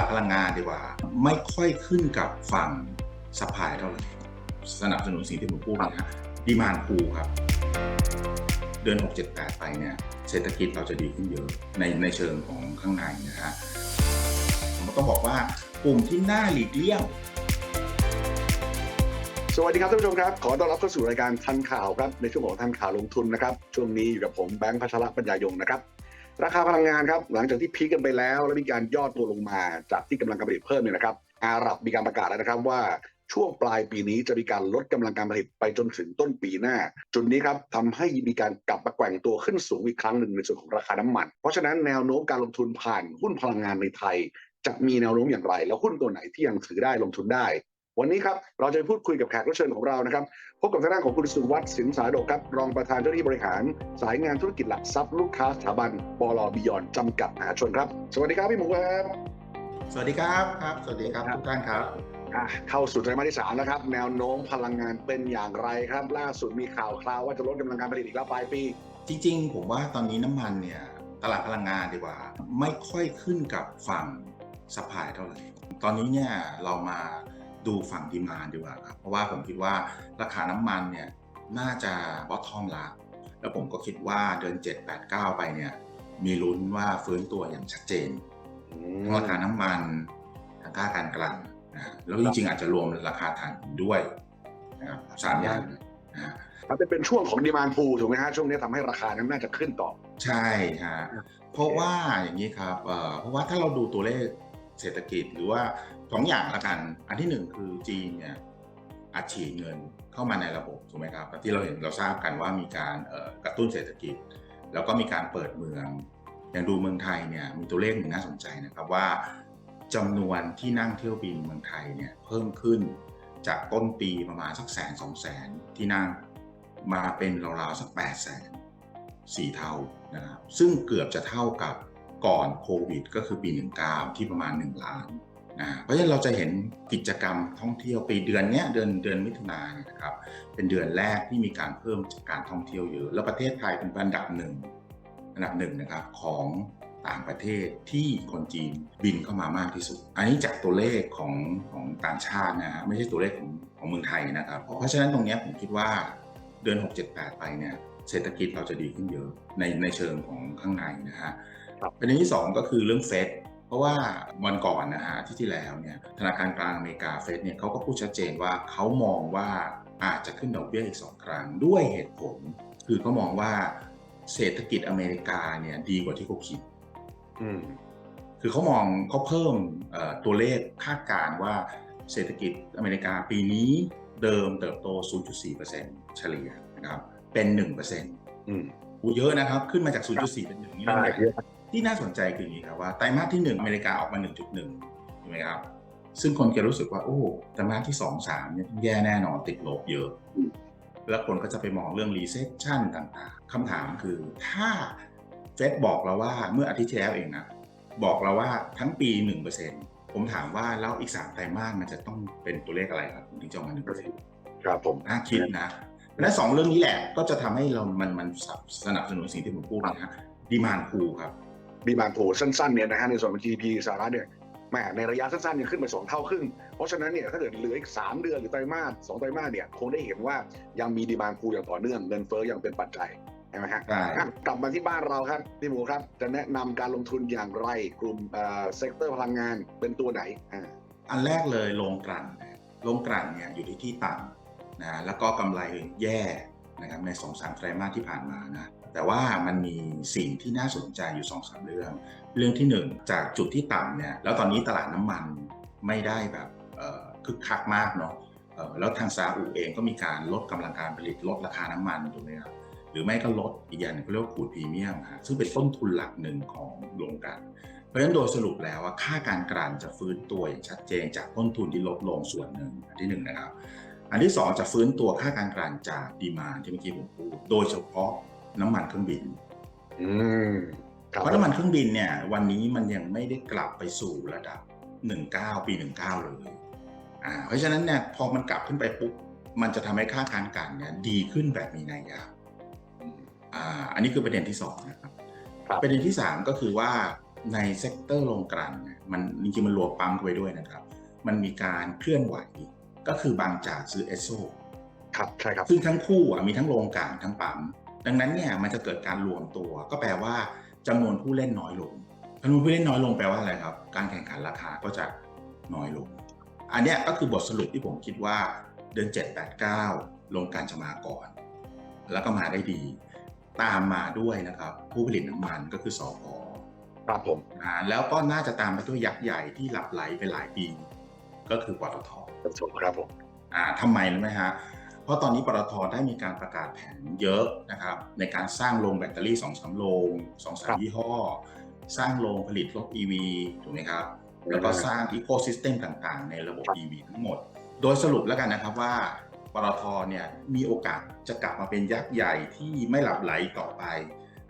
าดพลังงานดีกว่า ไม่ค่อยขึ้นกับฝั่งสปายเท่าไหร่สนับสนุนสิ่งที่ผมพูดนะฮะดีมานคูครับ เดือน 6 7 8 ไปเนี่ยเศรษฐกิจเราจะดีขึ้นเยอะในในเชิงของข้างในนะฮะผมต้องบอกว่ากลุ่มที่น่าหลีกเลี่ยงสวัสดีครับท่านผู้ชมครับ ขอต้อนรับเข้าสู่รายการทันข่าวครับ ในช่วงของทันข่าวลงทุนนะครับ ช่วงนี้อยู่กับผมแบงค์พัชรปัญญายงนะครับ ราคาพลังงานครับหลังจากที่พีคกันไปแล้ว แล้วมีการย่อตัวลงมาจากที่กำลังการผลิตเพิ่มเนี่ยนะครับอาหรับมีการประกาศแล้วนะครับว่าช่วงปลายปีนี้จะมีการลดกำลังการผลิตไปจนถึงต้นปีหน้า จุดนี้ครับทำให้มีการกลับมาแกว่งตัวขึ้นสูงอีกครั้งหนึ่งในส่วนของราคาน้ำมัน เพราะฉะนั้นแนวโน้มการลงทุนผ่านหุ้นพลังงานในไทย จะมีแนวโน้มอย่างไร แล้วหุ้นตัวไหนที่ยังถือได้ลงทุนได้ วันนี้ครับเราจะพูดคุยกับแขกรับเชิญของเรานะครับพบกับทางด้านของคุณสุวัสดิ์สินสาดกครับรองประธานเจ้าหน้าที่บริหาร สายงานธุรกิจหลักทรัพย์ลูกค้าสถาบันบลบิยอนจำกัดมหาชนครับ สวัสดีครับพี่หมูครับสวัสดีครับครับ สวัสดีครับทุกท่านครับอะเข้าสู่ไตรมาสที่สามแล้วครับแนวโน้มพลังงานเป็นอย่างไรครับ ล่าสุดมีข่าวคราวว่าจะลดกำลังการผลิตอีกแล้วปลายปี จริง ๆ ผมว่าตอนนี้น้ำมันเนี่ยตลาดพลังงานดีกว่า ไม่ค่อยขึ้นกับฝั่งสปายเท่าไหร่ตอนนี้เนี่ยเรามา ดูฝั่งดีมานดีกว่าครับเพราะว่าผมคิดว่าราคาน้ำมันเนี่ยน่าจะบอททอมละแล้วผมก็คิดว่าเดือน 7 8 9 ไปเนี่ย มีลุ้นว่าฟื้นตัวอย่างชัดเจนทั้งราคาน้ำมันทางค่าการกลั่นนะฮะแล้วจริงๆอาจจะรวมราคาถ่านหินด้วยนะครับสามอย่างเลยนะฮะมันเป็นเป็นช่วงของดีมานพูถูกไหมฮะช่วงนี้ทำให้ราคานั้นน่าจะขึ้นต่อ ใช่ฮะเพราะว่าอย่างนี้ครับเอ่อเพราะว่าถ้าเราดูตัวเลข เศรษฐกิจหรือว่าสองอย่างละกัน อันที่หนึ่งคือจีนเนี่ยอัดฉีดเงินเข้ามาในระบบถูกไหมครับที่เราเห็นเราทราบกันว่ามีการกระตุ้นเศรษฐกิจ แล้วก็มีการเปิดเมืองอย่างดูเมืองไทยเนี่ยมีตัวเลขหนึ่งน่าสนใจนะครับว่าจำนวนที่นั่งเที่ยวบินเมืองไทยเนี่ยเพิ่มขึ้นจากต้นปีประมาณสักแสนสองแสนที่นั่งมาเป็นราวๆสักแปดแสนสี่เท่านะครับซึ่งเกือบจะเท่ากับ ก่อนโควิด ก็คือปี 19 ที่ประมาณ 1 ล้านนะเพราะฉะนั้นเราจะเห็นกิจกรรมท่องเที่ยวปีเดือนเนี้ยเดือนเดือนมิถุนายนนะครับเป็นเดือนแรกที่มีการเพิ่มการท่องเที่ยวเยอะแล้วประเทศไทยเป็นอันดับหนึ่งอันดับหนึ่งนะครับของต่างประเทศที่คนจีนบินเข้ามามากที่สุด อันนี้จากตัวเลขของของต่างชาตินะฮะไม่ใช่ตัวเลขของของเมืองไทยนะครับ เพราะฉะนั้นตรงเนี้ยผมคิดว่าเดือน 6 7 8 ไปเนี่ยเศรษฐกิจเราจะดีขึ้นเยอะในในเชิงของข้างในนะฮะ ประเด็นที่2ก็คือเรื่องเฟดเพราะว่าวันก่อนนะฮะที่ที่แล้วเนี่ยธนาคารกลางอเมริกาเฟดเนี่ยเขาก็พูดชัดเจนว่าเขามองว่าอาจจะขึ้นดอกเบี้ยอีกสองครั้งด้วยเหตุผล คือเขามองว่าเศรษฐกิจอเมริกาเนี่ยดีกว่าที่เขาคิดอืมคือเขามองเขาเพิ่มเอ่อตัวเลขคาดการณ์ว่าเศรษฐกิจอเมริกาปีนี้เดิมเติบโต 0.4%เฉลี่ยนะครับ เป็น 1%อืมอูเยอะนะครับ ขึ้นมาจาก 0.4 เป็น1นี่ใช่เรื่องใหญ่เยอะ ที่น่าสนใจคืออย่างนี้ครับว่าไตรมาสที่ 1 อเมริกาออกมา 1.1ถูกไหมครับ ซึ่งคนจะรู้สึกว่า โอ้ไตรมาสที่ 2 3เนี่ยแย่แน่นอนติดลบเยอะ แล้วคนก็จะไปมองเรื่อง recession ต่างๆคำถามคือถ้าเฟดบอกเราว่าเมื่ออาทิตย์ที่แล้วเองนะ บอกเราว่าทั้งปี 1%ผมถามว่าแล้วอีก 3 ไตรมาสมันจะต้องเป็นตัวเลขอะไรครับถึงจะออกมา1%ครับผมน่าคิดนะและสองเรื่องนี้แหละก็จะทำให้เรามันมันสนับสนุนสิ่งที่ผมพูดนะฮะดีมานคูครับ ดีมานพูสั้นๆเนี่ยนะฮะในส่วนของ GDP สหรัฐเนี่ยแหมในระยะสั้นๆเนี่ยขึ้นไปสองเท่าครึ่ง เพราะฉะนั้นเนี่ยถ้าเกิดเหลืออีกสามเดือนหรือไตรมาสสองไตรมาสเนี่ยคงได้เห็นว่ายังมีดีมานพูอย่างต่อเนื่องเงินเฟ้อยังเป็นปัจจัยใช่ไหมฮะใช่อะกลับมาที่บ้านเราครับพี่หมูครับจะแนะนำการลงทุนอย่างไรกลุ่มเอ่อเซกเตอร์พลังงานเป็นตัวไหนอ่าอันแรกเลยโรงกลั่นนะโรงกลั่นเนี่ยอยู่ที่ที่ต่ำนะแล้วก็กำไรแย่นะครับในสองสามไตรมาสที่ผ่านมานะ แต่ว่ามันมีสิ่งที่น่าสนใจอยู่สองสามเรื่อง เรื่องที่หนึ่งจากจุดที่ต่ำเนี่ยแล้วตอนนี้ตลาดน้ำมันไม่ได้แบบคึกคักมากเนาะแล้วทางซาอุเองก็มีการลดกำลังการผลิตลดราคาน้ำมันถูกไหมครับหรือไม่ก็ลดอีกอย่างหนึงเขาเรียกว่าขูดพรีเมียมฮะซึ่งเป็นต้นทุนหลักหนึ่งของโรงกลั่นเพราะฉะนั้นโดยสรุปแล้วว่าค่าการกลั่นจะฟื้นตัวอย่างชัดเจนจากต้นทุนที่ลดลงส่วนหนึ่งอันที่หนึ่งนะครับ อันที่สองจะฟื้นตัวค่าการกลั่นจากดีมาที่เมื่อกี้ผมพูดโดยเฉพาะ น้ำมันเครื่องบิน อืมครับเพราะน้ำมันเครื่องบินเนี่ย วันนี้มันยังไม่ได้กลับไปสู่ระดับ19ปี19เลย อ่า เพราะฉะนั้นเนี่ยพอมันกลับขึ้นไปปุ๊บมันจะทำให้ค่าการกลั่นเนี่ยดีขึ้นแบบมีนัยยะอ่า อันนี้คือประเด็นที่สองนะครับครับประเด็นที่3ก็คือว่าในเซกเตอร์โรงกลั่นเนี่ยมันจริงๆมันรวมปั๊มเข้าไปด้วยนะครับ มันมีการเคลื่อนไหวก็คือบางจากซื้อเอสโซครับใช่ครับซึ่งทั้งคู่อะมีทั้งโรงกลั่นทั้งปั๊ม ดังนั้นเนี่ยมันจะเกิดการรวมตัว ก็แปลว่าจำนวนผู้เล่นน้อยลงจำนวนผู้เล่นน้อยลงแปลว่าอะไรครับ การแข่งขันราคาก็จะน้อยลง อันเนี้ยก็คือบทสรุปที่ผมคิดว่าเดือน 7 8 9 ลงการจะมาก่อน แล้วก็มาได้ดี ตามมาด้วยนะครับ ผู้ผลิตน้ำมันก็คือสอพอครับผมอ่าแล้วก็น่าจะตามไปด้วยยักษ์ใหญ่ที่หลับไหลไปหลายปี ก็คือปตทครับผมอ่าทำไมรู้ไหมฮะเพ ราะตอนนี้ปตทได้มีการประกาศแผนเยอะนะครับในการสร้างโรงแบตเตอรี่2องสามโรงสองสาครัมบยี่ห้อ สร้างโรงผลิตรถ EV ถูกไหมครับ แล้วก็สร้างอีโค y ิสเต็มต่างๆ ในระบบครับ EV ทั้งหมด โดยสรุปแล้วกันนะครับว่าปตทเนี่ยมีโอกาสจะกลับมาเป็นยักษ์ใหญ่ที่ไม่หลับไหลต่อไป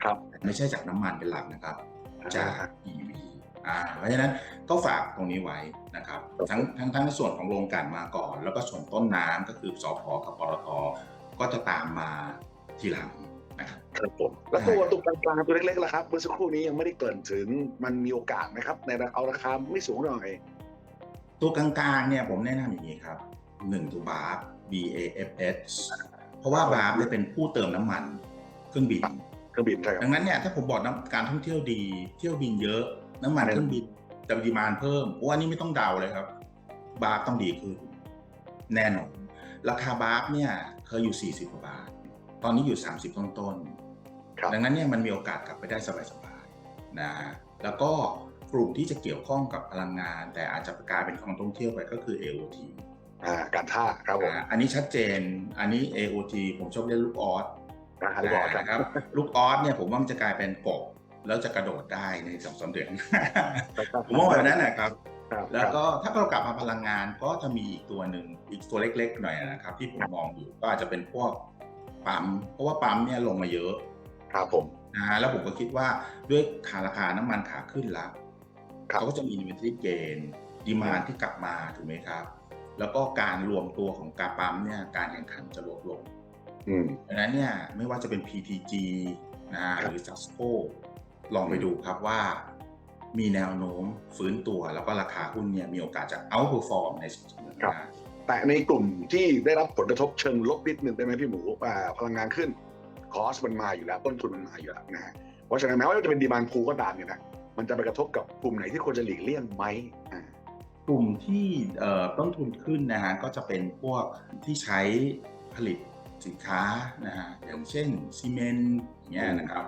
ครับ ไม่ใช่จากน้ำมันเป็นหลักนะครับ จาก EV อ่าเพราะฉะนั้นก็ฝากตรงนี้ไว้นะครับทั้งทั้งทั้งในส่วนของโรงกลั่นมาก่อน แล้วก็ส่วนต้นน้ำก็คือสพกับปตทก็จะตามมาทีหลังนะครับครับผมแล้วตัวตัวกลางๆตัวเล็กๆล่ะครับเมื่อสักครู่นี้ยังไม่ได้เกริ่นถึงมันมีโอกาสไหมครับ ในเอาราคาไม่สูงหน่อย ตัวกลางๆเนี่ยผมแนะนำอย่างนี้ครับหนึ่งตัวบาร์ B A F S เพราะว่าบาร์จะเป็นผู้เติมน้ำมันเครื่องบินเครื่องบินใช่ครับดังนั้นเนี่ยถ้าผมบอกน้ำการท่องเที่ยวดี เที่ยวบินเยอะ น้ำมันครับเครื่องบินแต่ดีมานเพิ่มโอ้อันนี้ไม่ต้องเดาเลยครับ บาร์ต้องดีขึ้น แน่นอนราคาบาร์เนี่ยเคยอยู่ 40กว่าบาท ตอนนี้อยู่ 30 ต้นต้นๆครับดังนั้นเนี่ยมันมีโอกาสกลับไปได้สบายๆนะแล้วก็กลุ่มที่จะเกี่ยวข้องกับพลังงาน แต่อาจจะกลายเป็นของท่องเที่ยวไปก็คือ AOT อ่าการท่าครับผมอ่าอันนี้ชัดเจนอันนี้ AOT ผมชอบเรียกลูกออสนะฮะที่บอกนะครับ ลูกออสเนี่ยผมว่ามันจะกลายเป็นกบ แล้วจะกระโดดได้ในสองสามเดือนผมว่าแบบนั้นนะครับครับ แล้วก็ถ้าเรากลับมาพลังงานก็จะมีอีกตัวหนึ่งอีกตัวเล็กๆหน่อยนะครับ ที่ผมมองอยู่ก็อาจจะเป็นพวกปั๊มเพราะว่าปั๊มเนี่ยลงมาเยอะครับผมนะฮะแล้วผมก็คิดว่าด้วยขาราคาน้ำมันขาขึ้นละครับเขาก็จะมี inventory gain ดีมานที่กลับมาถูกไหมครับ แล้วก็การรวมตัวของกาปั๊มเนี่ยการแข่งขันจะลดลงอืมดังนั้นเนี่ยไม่ว่าจะเป็น PTG นะฮะครับหรือ Saxco ลองไปดูครับว่า มีแนวโน้มฟื้นตัวแล้วก็ราคาหุ้นเนี่ยมีโอกาสจะ outperform ในสุดสัปดาห์แต่ในกลุ่มที่ได้รับผลกระทบเชิงลบนิดนึงได้ไหมพี่หมูอ่าพลังงานขึ้นคอสมันมาอยู่แล้วต้นทุนมันมาอยู่แล้วนะฮะเพราะฉะนั้นแม้ว่าจะเป็นดีมานพูก็ตามเนี่ยนะมันจะไปกระทบกับกลุ่มไหนที่ควรจะหลีกเลี่ยงไหมอ่ากลุ่มที่เอ่อต้นทุนขึ้นนะฮะก็จะเป็นพวกที่ใช้ผลิตสินค้านะฮะอย่างเช่นซีเมนต์อย่างเงี้ยนะครับ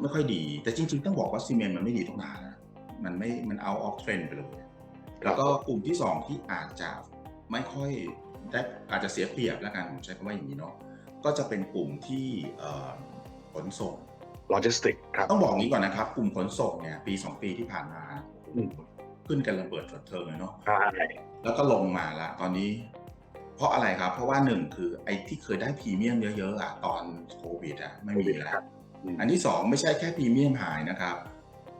ไม่ค่อยดี แต่จริง ๆ ต้องบอกว่าซีเมนต์มันไม่ดีตั้งนานนะมันไม่มันเอาออฟเทรนไปเลยแล้วก็กลุ่มที่สองที่อาจจะไม่ค่อยได้อาจจะเสียเปรียบแล้วกันผมใช้คำว่าอย่างนี้เนาะก็จะเป็นกลุ่มที่เอ่อขนส่งโลจิสติกครับต้องบอกงี้ก่อนนะครับ กลุ่มขนส่งเนี่ยปีสองปีที่ผ่านมาอืมขึ้นกันระเบิดเถิดเทิงเลยเนาะใช่แล้วก็ลงมาละตอนนี้ เพราะอะไรครับ เพราะว่าหนึ่งคือไอ้ที่เคยได้พรีเมียมเยอะๆอะตอนโควิดอะไม่มีแล้ว อืมอันที่สองไม่ใช่แค่พรีเมียมหายนะครับ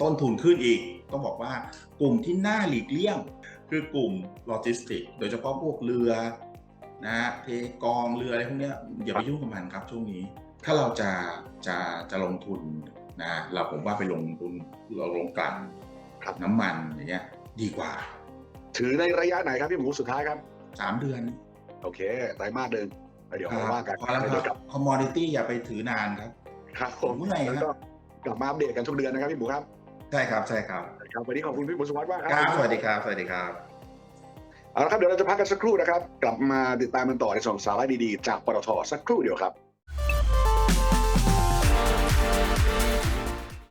ต้นทุนขึ้นอีกต้องบอกว่ากลุ่มที่น่าหลีกเลี่ยง คือกลุ่มโลจิสติกโดยเฉพาะพวกเรือนะฮะเทกองเรืออะไรพวกเนี้ยอย่าไปยุ่งกับมันครับช่วงนี้ ถ้าเราจะจะจะลงทุนนะเราผมว่าไปลงทุนเราลงกลั่นครับน้ำมันอย่างเงี้ยดีกว่า ถือในระยะไหนครับพี่หมูสุดท้ายครับสามเดือน โอเคไตรมาสเดินเดี๋ยวมาว่ากันพอแล้วเดี๋ยวคกรัลับบคอมมอดิตี้อย่าไปถือนานครับ ครับผมเมื่อยครับแล้วก็กลับมาอัปเดตกันทุกเดือนนะครับพี่หมูครับใช่ครับใช่ครับครับวันนี้ขอบคุณพี่หมูสุวัสดิ์มากครัครับ สวัสดีครับ สวัสดีครับเอาละครับเดี๋ยวเราจะพักกันสักครู่นะครับ กลับมาติดตามกันต่อในสองสาระดีๆ จากปตทสักครู่เดียวครับ